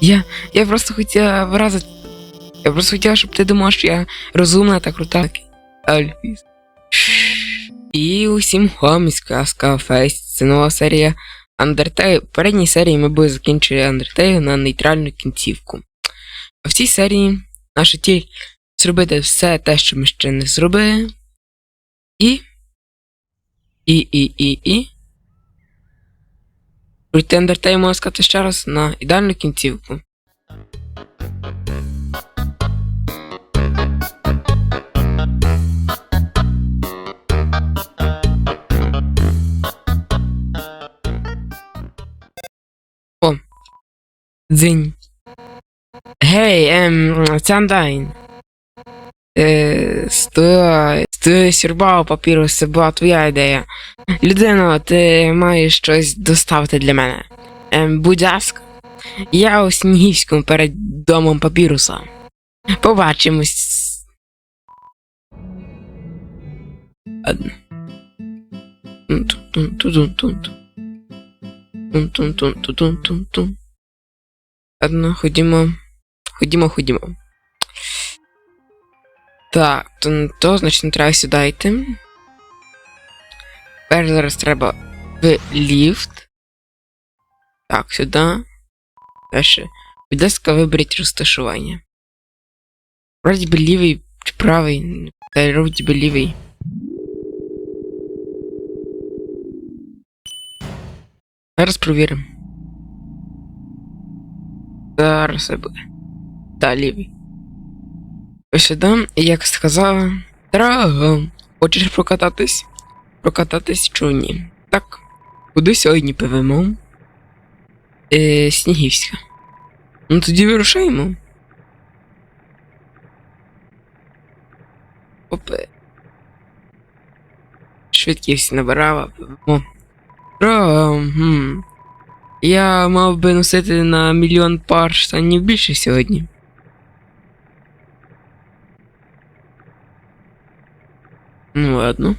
Я. Я просто хотіла вразити. Я просто хотіла, щоб ти думав, що я розумна та крута. Альфіс. І усім хом із казка Фейс. Це нова серія Undertale. В передній серії ми були закінчили Undertale на нейтральну кінцівку. А в цій серії наша ціль зробити все те, що ми ще не зробили. І. І, і, і, і. Пройти Undertale, можна сказати ще раз, на ідеальну кінцівку. О. Дзинь. Гей, ем, це Е, стой, стой, сюрбав папірус, це була твоя ідея. Людино, ти маєш щось доставити для мене. Ем, будь ласка. Я у Снігівському перед домом папіруса. Побачимось. Ладно, ходімо. Ходімо, ходімо. Так, то, то значить не треба сюди йти. Зараз треба в ліфт. Так, сюди. Дальше. Будь ласка, виберіть розташування. Вроді би лівий чи правий. Та вроді би лівий. Зараз провіримо. Зараз все буде. Та, лівий. Ось і як сказала, Драга, хочеш прокататись? Прокататись чи ні? Так. Куди сьогодні пивемо? Е, Снігівська. Ну тоді вирушаємо. Опе. Швидкість набирала, пивемо. Драга, хм. Я мав би носити на мільйон пар штанів більше сьогодні. Ну ладно.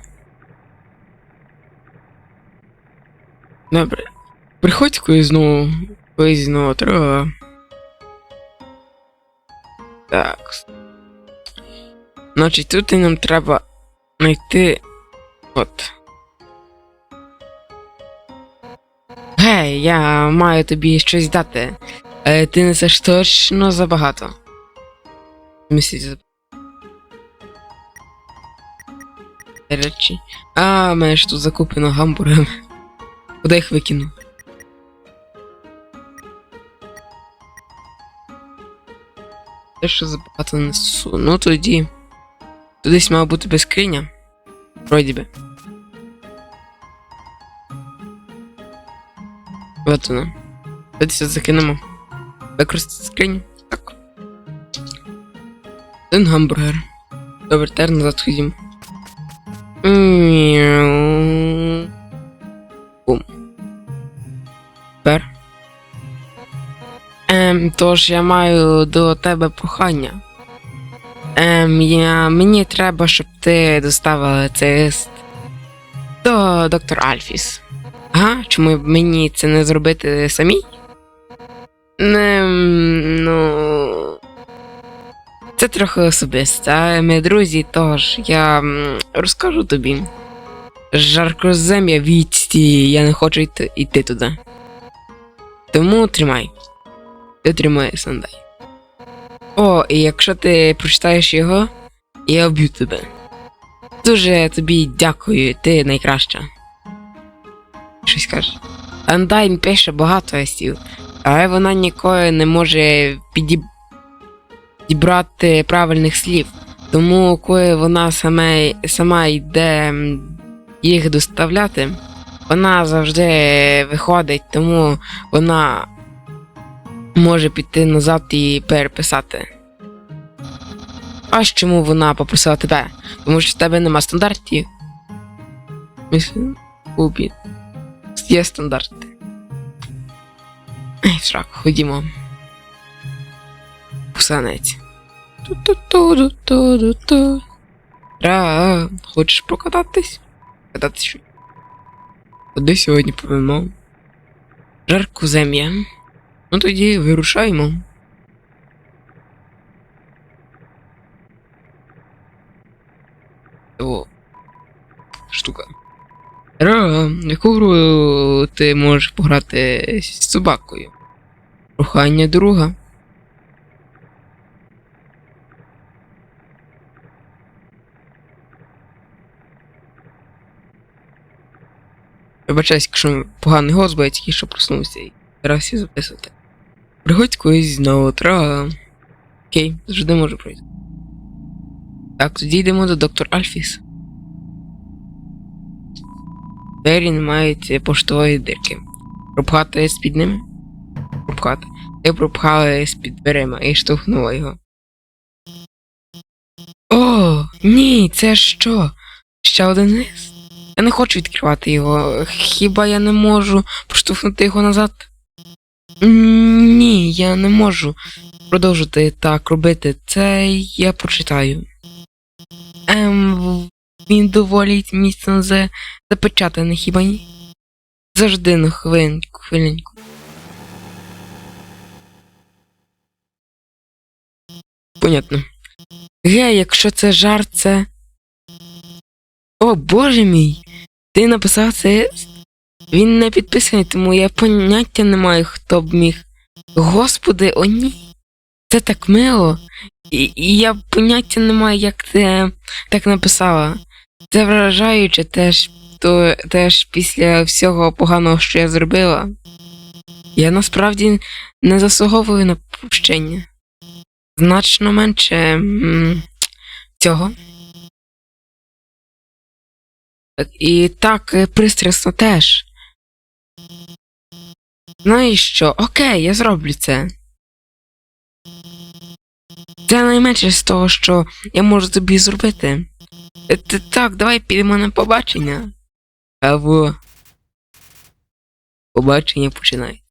Добре. Приходь колись знову. Колись знову треба. Так. Значить, тут нам треба знайти. От. Гей, я маю тобі щось дати. Е, ти несеш точно забагато. Місяць забагато. Речі. А, мене ж тут закуплено гамбургами. Куди їх викину? Те, що забагато несу. Ну тоді. Тут десь мала бути без скриня. Вроді би. Вот вона. Давайте закинемо. Використати скриню. Так. Один гамбургер. Добре, тепер назад ходімо. Бум. Тепер. Ем, тож я маю до тебе прохання. Ем, я, мені треба, щоб ти доставила цей лист до доктор Альфіс. Ага, чому мені це не зробити самій? Ем. Це трохи особисте, ми друзі, тож я розкажу тобі. Жаркозем'я відсті, я не хочу йти, йти туди. Тому тримай. Ти тримай сандай. О, і якщо ти прочитаєш його, я вб'ю тебе. Дуже тобі дякую, ти найкраща. Щось каже. Андайн пише багато листів, але вона ніколи не може підіб... підібрати правильних слів. Тому, коли вона саме, сама йде їх доставляти, вона завжди виходить, тому вона може піти назад і переписати. Ось чому вона попросила тебе? Тому що в тебе нема стандартів. Є стандарти. Ей, срак, ходімо. Пусанець. Ту-ту-ту-ту-ту-ту. Ра, хочеш прокататись? Кататись що? Куди сьогодні повемо? Жарку зем'я. Ну тоді вирушаємо. О. Штука. Ра, яку гру ти можеш пограти з собакою? Прохання друга. Вибачаюсь, якщо поганий голос, бо я тільки що проснувся і старався записувати. Приходь колись знову, тра. Окей, завжди можу пройти. Так, тоді йдемо до доктор Альфіс. Двері не мають поштової дирки. Пропхати з-під ними? Пропхати. Я пропхала з-під дверима і штовхнула його. О, ні, це що? Ще один лист? Я не хочу відкривати його. Хіба я не можу проштовхнути його назад? Ні, я не можу продовжити так робити. Це я прочитаю. Ем, він доволі міцно за... запечатаний, хіба ні? Завжди на хвилинку, хвилинку. Понятно. Гей, якщо це жарт, це. О, боже мій! Ти написав це. Він не підписаний, тому я поняття не маю, хто б міг. Господи, о ні. Це так мило. І, і я поняття не маю, як ти так написала. Це вражаюче теж, то, теж після всього поганого, що я зробила. Я насправді не заслуговую на прощення. Значно менше м, цього. І так е, пристрасно теж. Знаєш що? Окей, я зроблю це. Це найменше з того, що я можу тобі зробити. Е, т- Так, давай підемо на побачення. Або. Побачення починай.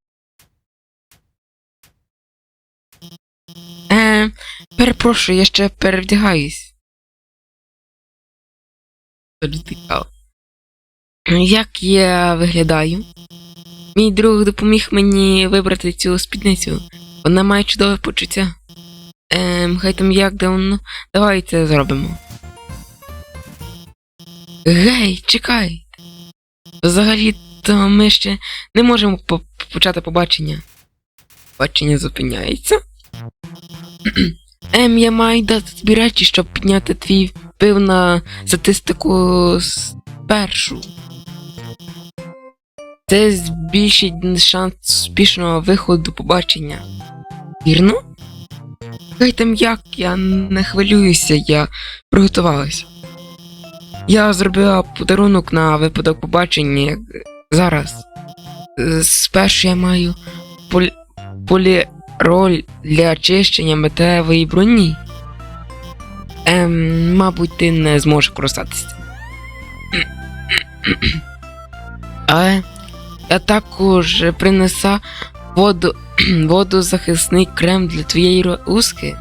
Е, перепрошую, я ще перевдягаюсь. Цікаво. Як я виглядаю? Мій друг допоміг мені вибрати цю спідницю. Вона має чудове почуття. Ем, хай там як давно. Давай це зробимо. Гей, чекай. Взагалі-то ми ще не можемо по- почати побачення. Побачення зупиняється. Ем, я маю дати тобі речі, щоб підняти твій вплив на статистику спершу. Це збільшить шанс успішного виходу побачення. Вірно? Хай там як, я не хвилююся, я приготувалася. Я зробила подарунок на випадок побачення зараз. Спершу я маю полі... поліроль для очищення металевої броні. Ем, мабуть, ти не зможеш користатися. Але я також принесла воду, водозахисний крем для твоєї узки.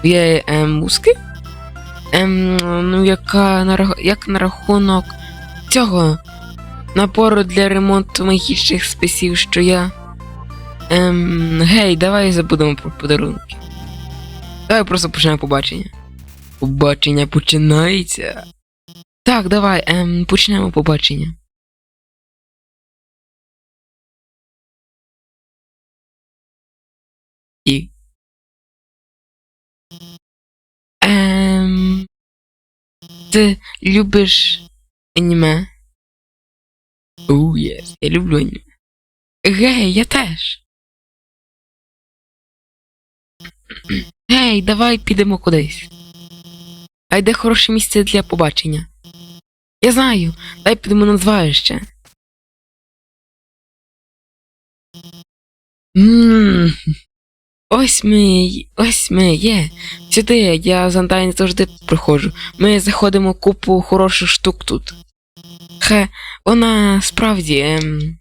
Твоєї ем, узки? Ем, ну, яка як на рахунок цього напору для ремонту магічних списів, що я. Ем, гей, давай забудемо про подарунки. Давай просто почнемо побачення. Побачення починається. Так, давай, ем, почнемо побачення. І. Ем, ти любиш аніме? Оу, єс, я люблю аніме. Гей, я теж. Гей, давай підемо кудись. А йде хороше місце для побачення. Я знаю, дай підемо на звалище. Ммм. Ось ми, ось ми є. Сюди, я з Антайні завжди приходжу. Ми заходимо купу хороших штук тут. Хе, вона справді. Ем...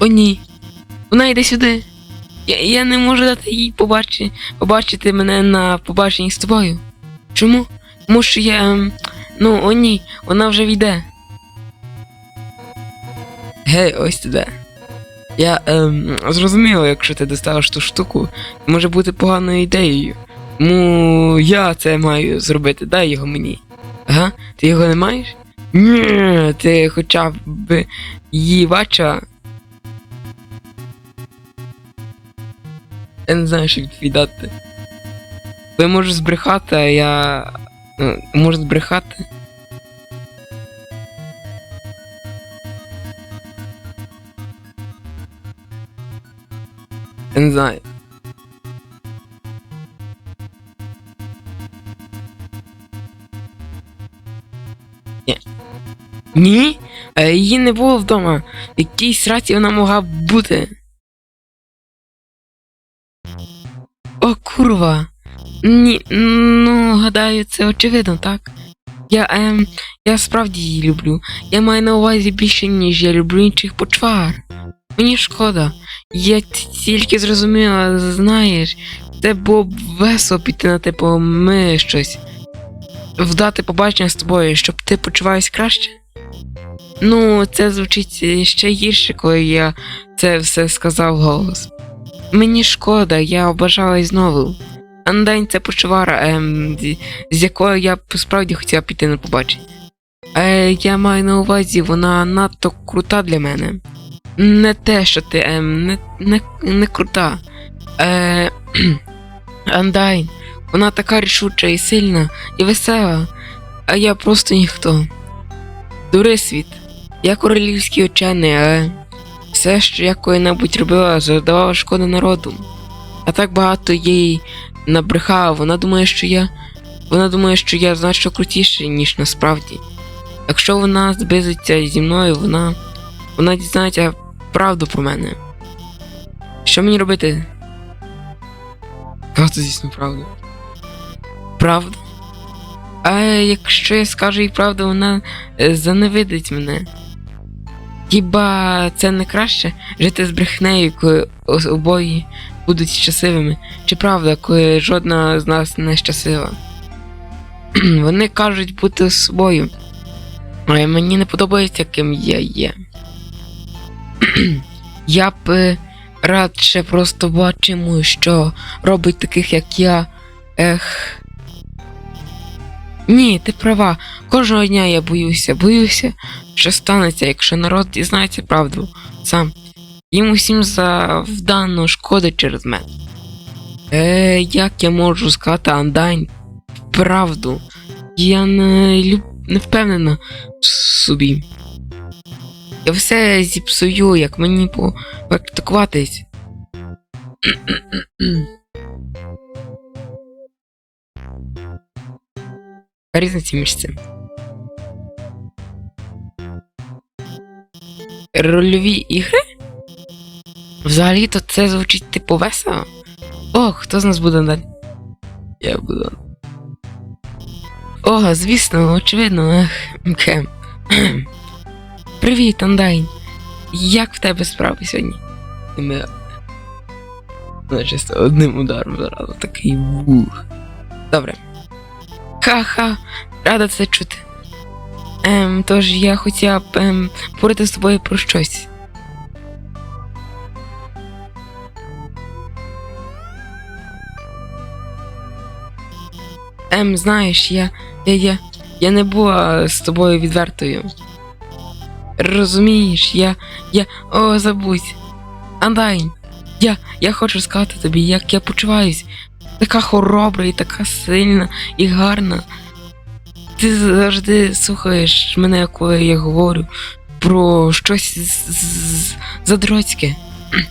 О, ні. Вона йде сюди. Я, я не можу дати їй побачити, побачити мене на побаченні з тобою. Чому? Тому що я. ем, Ну, о ні, вона вже війде. Гей, ось туди. Я ем, зрозуміла, якщо ти доставиш ту штуку, може бути поганою ідеєю. Тому я це маю зробити, дай його мені. Ага, ти його не маєш? Ні, ти хоча б її бача. Я не знаю, що відповідати. Бо я можу збрехати, а я. Ну, можу збрехати. Я не. Ні. Е, Її не було вдома. В якійсь раці вона могла бути. О, курва. Ні, ну, гадаю, це очевидно, так? Я, ем, я справді її люблю. Я маю на увазі більше, ніж я люблю інших почвар. Мені шкода. Я тільки зрозуміла, знаєш, це було б весело піти на типу ми щось. Вдати побачення з тобою, щоб ти почувався краще. Ну, це звучить ще гірше, коли я це все сказав голос. Мені шкода, я обажалась знову. Андень це почвара, ем, з- якою я справді хотіла піти на побачення. Е, я маю на увазі, вона надто крута для мене. Не те, що ти ем, не, не, не крута. Е, Андайн, вона така рішуча і сильна, і весела, а я просто ніхто. Дури світ, я королівський учений, але все, що я коли-небудь робила, завдавала шкоди народу. А так багато їй набрехала, вона думає, що я. Вона думає, що я значно крутіший, ніж насправді. Якщо вона зблизиться зі мною, вона. вона дізнається правду про мене. Що мені робити? Казати, звісно, правду. Правду? А якщо я скажу їй правду, вона е, заневидить мене. Хіба це не краще жити з брехнею, коли обоє будуть щасливими? Чи правда, коли жодна з нас не щаслива? Вони кажуть бути собою. Але мені не подобається, ким я є. Я б е, радше просто бачимо, що робить таких, як я. Ех. Ні, ти права. Кожного дня я боюся, боюся, що станеться, якщо народ дізнається правду сам. Їм усім завдано шкоди через мене. Е, як я можу сказати Андайн правду? Я не, люб... не впевнена в собі. Я все зіпсую, як мені попрактикуватись. Різниця між цим. Рольові ігри? Взагалі-то це звучить типу весело. О, хто з нас буде далі? Я буду. О, звісно, очевидно, ех, кем. Привіт, Андайн. Як в тебе справи сьогодні? І ми. Ну, чисто одним ударом зразу такий вух. Добре. Ха-ха, рада це чути. Ем, тож я хотіла б ем, поговорити з тобою про щось. Ем, знаєш, я. я, я, я не була з тобою відвертою. Розумієш, я. я. О, забудь. Андайн, я, я хочу сказати тобі, як я почуваюсь. Така хоробра і така сильна і гарна. Ти завжди слухаєш мене, коли я говорю про щось задроцьке.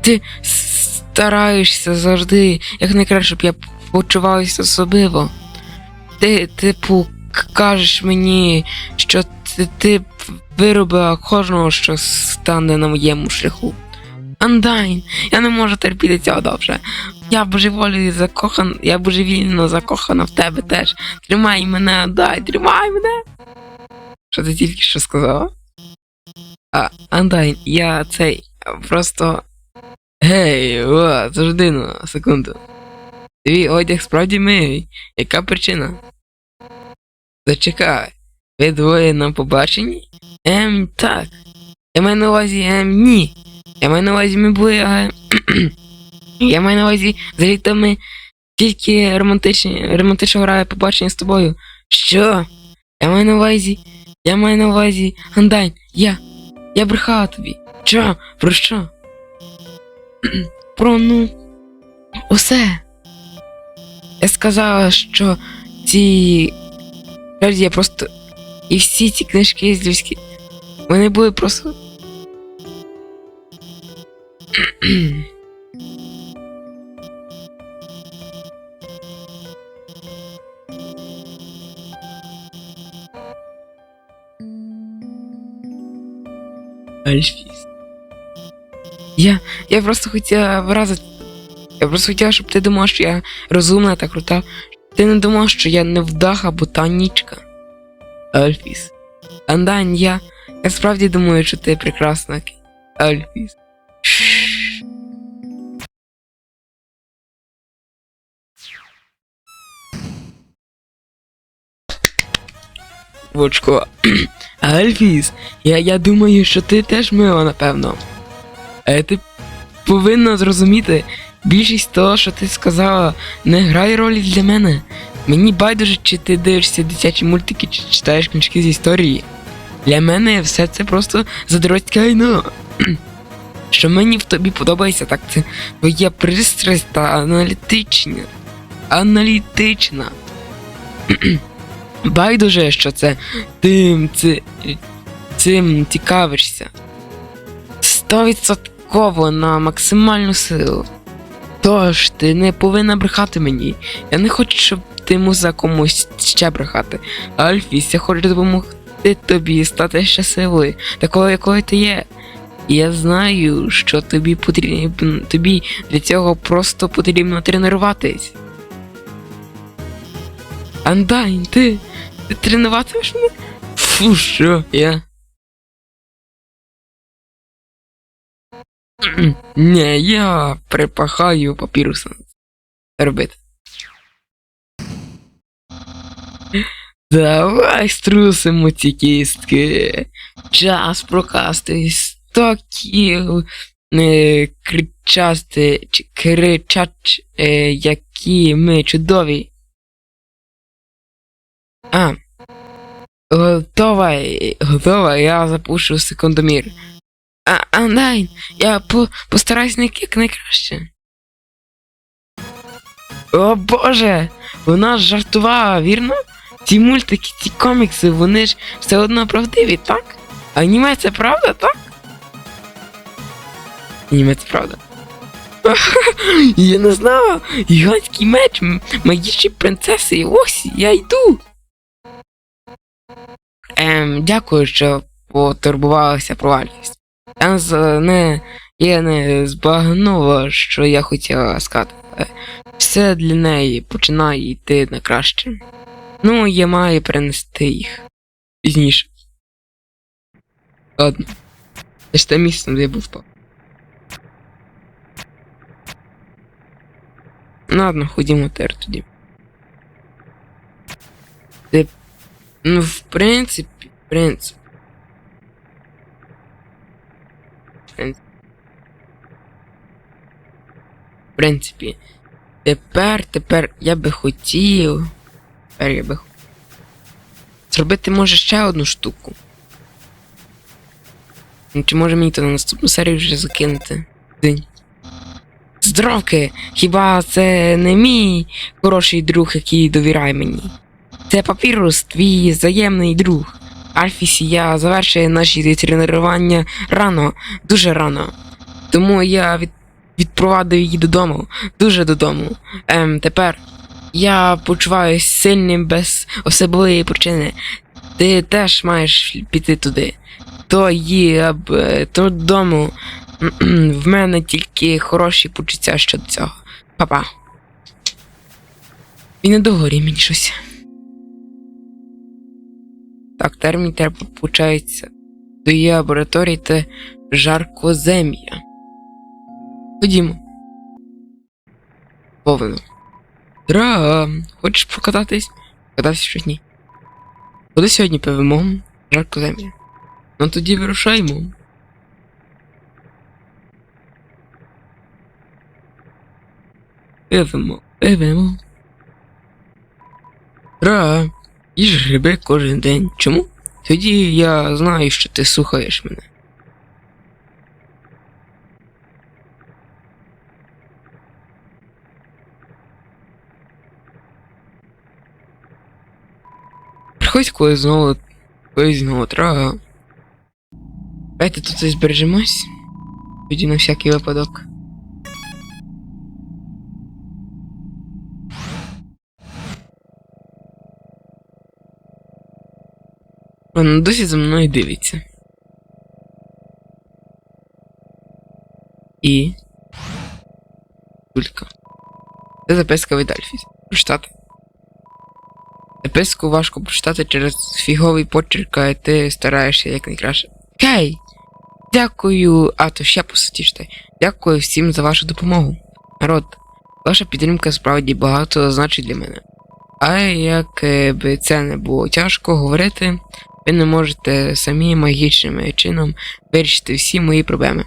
Ти стараєшся завжди, як найкраще, щоб я почувався особливо. Ти, типу, кажеш мені, що ти, виробила кожного, що стане на моєму шляху. Андайн, я не можу терпіти цього довше. Я божеволію закохан, я божевільно закохана в тебе теж. Тримай мене, Андай, тримай мене. Що ти тільки що сказала? А, Андай, я цей просто. Гей, о, завжди на секунду. Твій одяг справді милий. Яка причина? Зачекай. Ви двоє на побаченні? Ем, так. Я маю на увазі ем, ні. Я маю на увазі, ми були. Е, я маю на увазі, взагалі то ми тільки романтичні, грає побачення з тобою. Що? Я маю на увазі. Я маю на увазі. Гандань, я. Я брехала тобі. Що? Про що? Про ну. Усе. Я сказала, що ці. Я просто. І всі ці книжки іздівські. Вони були просто. Я. Я просто хотіла вразити. Я просто хотіла, щоб ти думав, що я розумна та крута. Ти не думав, що я невдаха ботанічка. Альфіс. Андань, я. Я справді думаю, що ти прекрасна. Альфіс. Вочко. Альфіс, я, я думаю, що ти теж мила, напевно. Е, ти повинна зрозуміти, більшість того, що ти сказала, не грає ролі для мене. Мені байдуже, чи ти дивишся дитячі мультики, чи читаєш книжки з історії. Для мене все це просто задротське айно. Що мені в тобі подобається, так це твоя пристрасть та аналітична. Аналітична. Байдуже, що це тим ци, цим цікавишся. Стовідсотково на максимальну силу. Тож ти не повинна брехати мені. Я не хочу, щоб муза комусь ще брехати. Альфіс, я хочу допомогти тобі стати щасливою, такою, якою ти є. Я знаю, що тобі потрібно тобі для цього просто потрібно тренуватись. Андайн, ти, ти тренуватимеш мене? Фу, що я. Ні, я припахаю папірусом. Робити. Давай струсимо ці кістки. Час прокасти сто кіл е, кричасти чи кричач, е, які ми чудові. А. Готова, готова, я запушу секундомір. А, Андайн, я по, постараюсь не як найкраще. О боже! Вона жартувала, вірно? Ці мультики, ці комікси, вони ж все одно правдиві, так? Аніме це правда, так? Аніме це правда. Я не знала! Гігантський меч, магічні принцеси, і ось я йду. Ем, дякую, що потурбувалася про Альфіс. Я не, я не збагнула, що я хотіла сказати. Е, Все для неї починає йти на краще. Ну, я маю перенести їх пізніше. Ладно. Це ж те місце, де я був. Ну ладно, ходімо тепер тоді. Ти... Ну, в принципі, в принципі. В принципі. В принципі. Тепер, тепер я би хотів. Тепер я би хотів. Зробити може ще одну штуку. Ну, Чи може мені то на наступну серію вже закинути? День. Здоровки! Хіба це не мій хороший друг, який довіряє мені? Це папірус, твій взаємний друг. Альфіс і я завершили наші тренування рано, дуже рано. Тому я від... відпровадив її додому, дуже додому. Ем, тепер я почуваюся сильним без особливої причини. Ти теж маєш піти туди. То є б, то додому. В мене тільки хороші почуття щодо цього. Па-па. І не догорі мені щось. Так, термін треба получається до її лабораторії та жаркозем'я. Ходімо. Повно. Дра, хочеш покататись? Катався що ні. Куди сьогодні пивемо? Жарко землі. Ну тоді вирушаємо. Пивемо, пивемо. Дра, їж гриби кожен день. Чому? Тоді я знаю, що ти слухаєш мене. Приходь коли знову, коли знову трага. Давайте тут і збережемось. Тоді на всякий випадок. Вона досі за мною дивиться. І. Тулька. Це записка від Альфіс. Прочитати. Записку важко прочитати через фіговий почерк, а ти стараєшся якнайкраще. Хей! Дякую. А, то ще по суті читай. Дякую всім за вашу допомогу. Народ, ваша підтримка справді багато значить для мене. А як е, би це не було тяжко говорити, ви не можете самі магічним чином вирішити всі мої проблеми.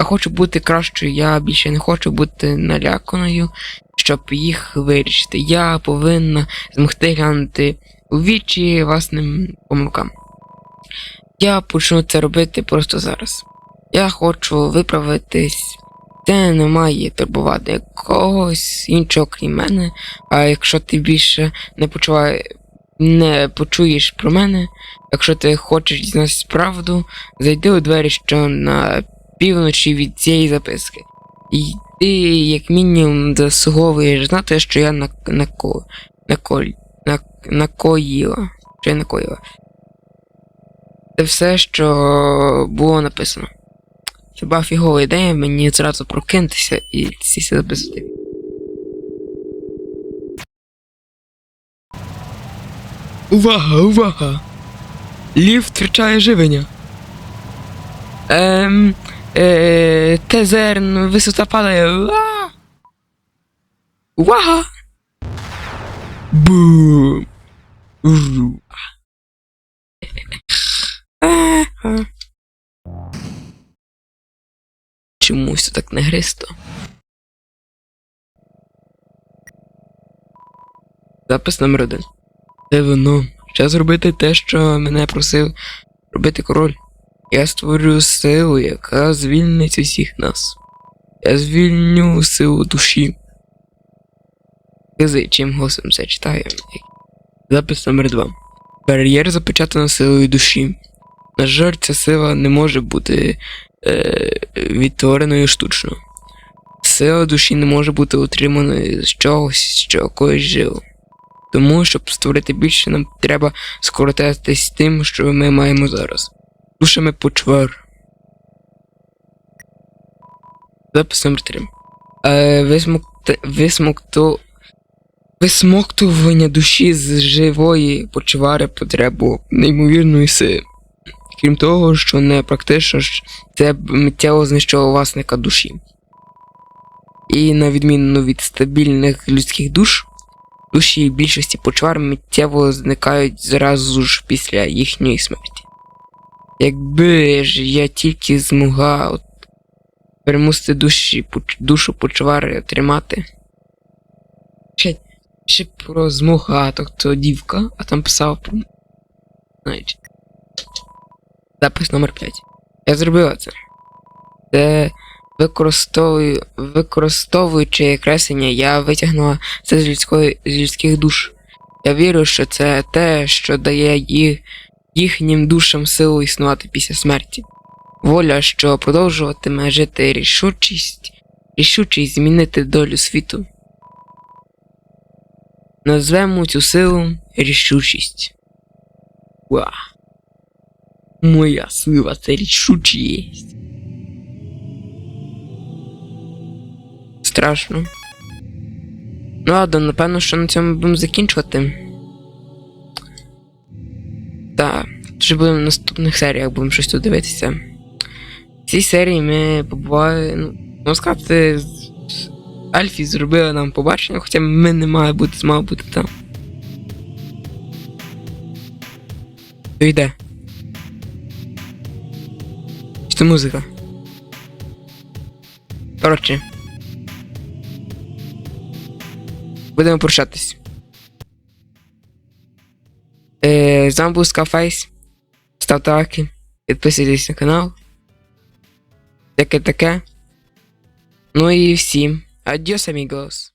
Я хочу бути кращою, я більше не хочу бути наляканою, щоб їх вирішити. Я повинна змогти глянути у вічі власним помилкам. Я почну це робити просто зараз. Я хочу виправитись. Це не має турбувати когось іншого крім мене. А якщо ти більше не почуває, не почуєш про мене, якщо ти хочеш дізнатися правду, зайди у двері, що на півночі від цієї записки. І ти, як мінімум, заслуговуєш знати, що я на, на, на, на, накоїла. Що я накоїла. Це все, що було написано. Хіба фігова ідея мені зразу прокинутися і сісти записати. Увага, увага! Лів втрачає живлення. Ем. Е, Тезерн, висота падає. Уа! Увага! Бум! Чомусь це так негристо. Запис номер один. Це воно. Час зробити те, що мене просив робити король. Я створю силу, яка звільнить усіх нас. Я звільню силу душі. Язичим голосом це читаю. Запис номер 2. Бар'єр запечатано силою душі. На жаль, ця сила не може бути е, відтвореною штучно. Сила душі не може бути утриманою з чогось, що когось жило. Тому, щоб створити більше, нам треба скоротитись тим, що ми маємо зараз. Душами почвар. Номер 3. Е, висмокту, висмоктування душі з живої почвари потребу неймовірної сили. Крім того, що не практично це миттєво знищило власника душі. І на відміну від стабільних людських душ, душі більшості почвар миттєво зникають зразу ж після їхньої смерті. Якби ж я тільки змогла от, перемусити душі, душу почвари тримати. Ще, ще про змога, тобто дівка, а там писав про. Знаєте. Запис номер 5. Я зробила це. Це використовую, використовуючи креслення, я витягнула це з, людської, з людських душ. Я вірю, що це те, що дає їх, їхнім душам силу існувати після смерті. Воля, що продовжуватиме жити рішучість, рішучість змінити долю світу. Назвемо цю силу рішучість. Ва. Моя сила це рішучість. Страшно. Ну ладно, напевно, що на цьому будемо закінчувати. Вже будемо в наступних серіях, будемо щось тут дивитися. В цій серії ми побували, ну, можна сказати, Альфі зробила нам побачення, хоча ми не мали бути, мали бути там. То йде. Чи це музика? Коротше. Будемо прощатись. Е, з вами був Скафейс. Ставте лайки, підписуйтесь на канал. Таке таке. Ну і всім. Адьос, амігос.